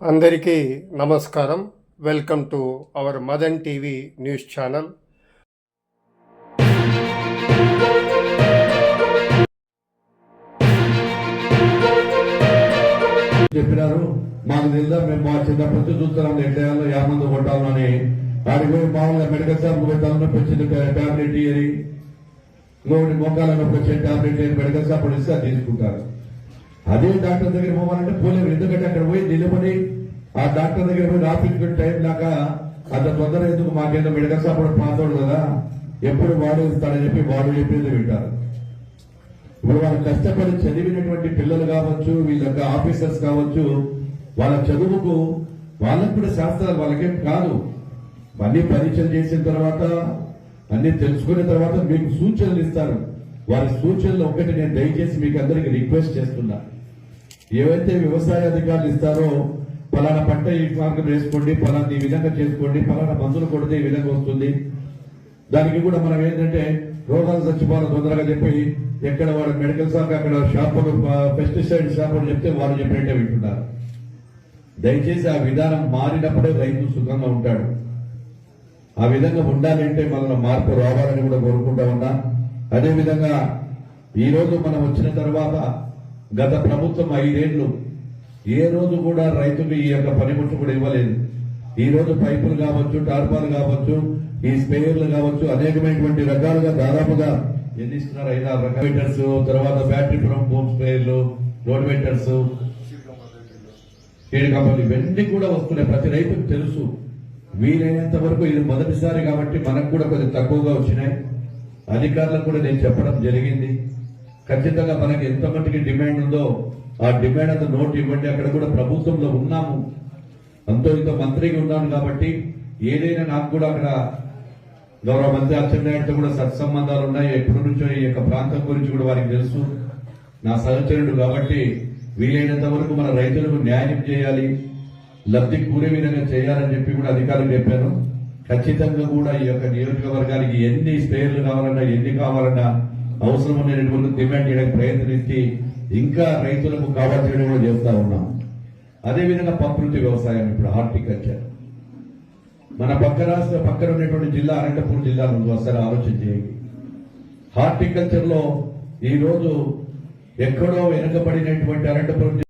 అందరికీ నమస్కారం. Welcome to our Madan TV news channel. చెప్పినారు మాకు తెలుదా మేము మా చిన్నప్పటి చూస్తున్నాం ఎట్లయాలో యాభై మంది కొట్టాలని అని ఆడికి పోయి మామూలుగా మెడికల్ షాప్ పోయి తలనొప్పి వచ్చింది టాబ్లెట్ ఇయ్యని ఇంకొకటి మోకాల నొప్పి వచ్చే టాబ్లెట్ ఇయ్యని మెడికల్ షాప్ ఇస్తే అది తీసుకుంటారు. అదే డాక్టర్ దగ్గర పోవాలంటే పోలేము ఎందుకంటే అక్కడ పోయి నిలబడి ఆ డాక్టర్ దగ్గర పోయి రాపించుకునే టైం దాకా అంత తొందర ఎందుకు మాకేదో మెడికల్ షాప్ పాతోడు కదా? ఎప్పుడు వాడు ఇస్తాడని చెప్పి వాడు చెప్పేది వింటారు. ఇప్పుడు వాళ్ళు కష్టపడి చదివినటువంటి పిల్లలు కావచ్చు వీళ్ళ యొక్క ఆఫీసర్స్ కావచ్చు వాళ్ళ చదువుకు వాళ్ళకు కూడా శాస్త్రాలు వాళ్ళకేం కాదు. అన్ని పరీక్షలు చేసిన తర్వాత అన్ని తెలుసుకున్న తర్వాత మీకు సూచనలు ఇస్తారు. వారి సూచనలు ఒక్కటి నేను దయచేసి మీకు అందరికి రిక్వెస్ట్ చేస్తున్నా. ఏవైతే వ్యవసాయ అధికారులు ఇస్తారో పలానా పంట ఈ మార్గం వేసుకోండి పలానా ఈ విధంగా చేసుకోండి పలానా మందులు కొడితే ఈ విధంగా వస్తుంది. దానికి కూడా మనం ఏంటంటే రోగాలు చచ్చిపోవాలి తొందరగా చెప్పి ఎక్కడ వాడు మెడికల్ షాప్ అక్కడ షాపులు పెస్టిసైడ్ షాపులు చెప్తే వారు చెప్పినట్టే వింటున్నారు. దయచేసి ఆ విధానం మారినప్పుడే రైతు సుఖంగా ఉంటాడు. ఆ విధంగా ఉండాలంటే మన మార్పు రావాలని కూడా కోరుకుంటా ఉన్నా. అదే విధంగా మనం వచ్చిన తర్వాత గత ప్రభుత్వం ఐదేళ్ళు ఏ రోజు కూడా రైతుకు ఈ యొక్క పనిముట్లు కూడా ఇవ్వలేదు. ఈ రోజు పైపులు కావచ్చు టార్పాలు కావచ్చు ఈ స్పేయర్లు కావచ్చు అనేకమైనటువంటి రకాలుగా దాదాపుగా ఎన్ని ఇస్తున్నారు? ఐదారు రకాల. తర్వాత బ్యాటరీ హోమ్ స్ప్రేయర్లు రోడ్ వెంటర్స్ ఏడు కంపెనీలు ఇవన్నీ కూడా వస్తున్నాయి. ప్రతి రైతుకు తెలుసు. వీలైనంత వరకు ఇది మొదటిసారి కాబట్టి మనకు కూడా కొంచెం తక్కువగా వచ్చినాయి. అధికారులకు కూడా నేను చెప్పడం జరిగింది. ఖచ్చితంగా మనకి ఎంత మట్టుకి డిమాండ్ ఉందో ఆ డిమాండ్ అంత నోట్ ఇవ్వండి. అక్కడ కూడా ప్రభుత్వంలో ఉన్నాము. అంతో ఇంత మంత్రిగా ఉన్నాను కాబట్టి ఏదైనా నాకు కూడా అక్కడ గౌరవ మంత్రి అచ్చెన్నాయుడితో కూడా సత్సంబంధాలు ఉన్నాయి. ఎప్పటి నుంచో ఈ యొక్క ప్రాంతం గురించి కూడా వారికి తెలుసు. నా సహచరుడు కాబట్టి వీలైనంత వరకు మన రైతులకు న్యాయం చేయాలి. లబ్ధి కూరే విధంగా చేయాలని చెప్పి కూడా అధికారులు చెప్పాను. ఖచ్చితంగా కూడా ఈ యొక్క నియోజకవర్గానికి ఎన్ని స్పేర్లు కావాలన్నా ఎన్ని కావాలన్నా అవసరమైనటువంటి డిమాండ్ చేయడానికి ప్రయత్నించి ఇంకా రైతులకు కావాల్సిన కూడా చేస్తా ఉన్నాం. అదేవిధంగా ప్రకృతి వ్యవసాయం ఇప్పుడు హార్టికల్చర్. మన పక్క రాష్ట్ర పక్కన ఉన్నటువంటి జిల్లా అనంతపురం జిల్లా నుండి ఒకసారి ఆలోచన చేయండి. హార్టికల్చర్లో ఈ రోజు ఎక్కడో వెనుకబడినటువంటి అనంతపురం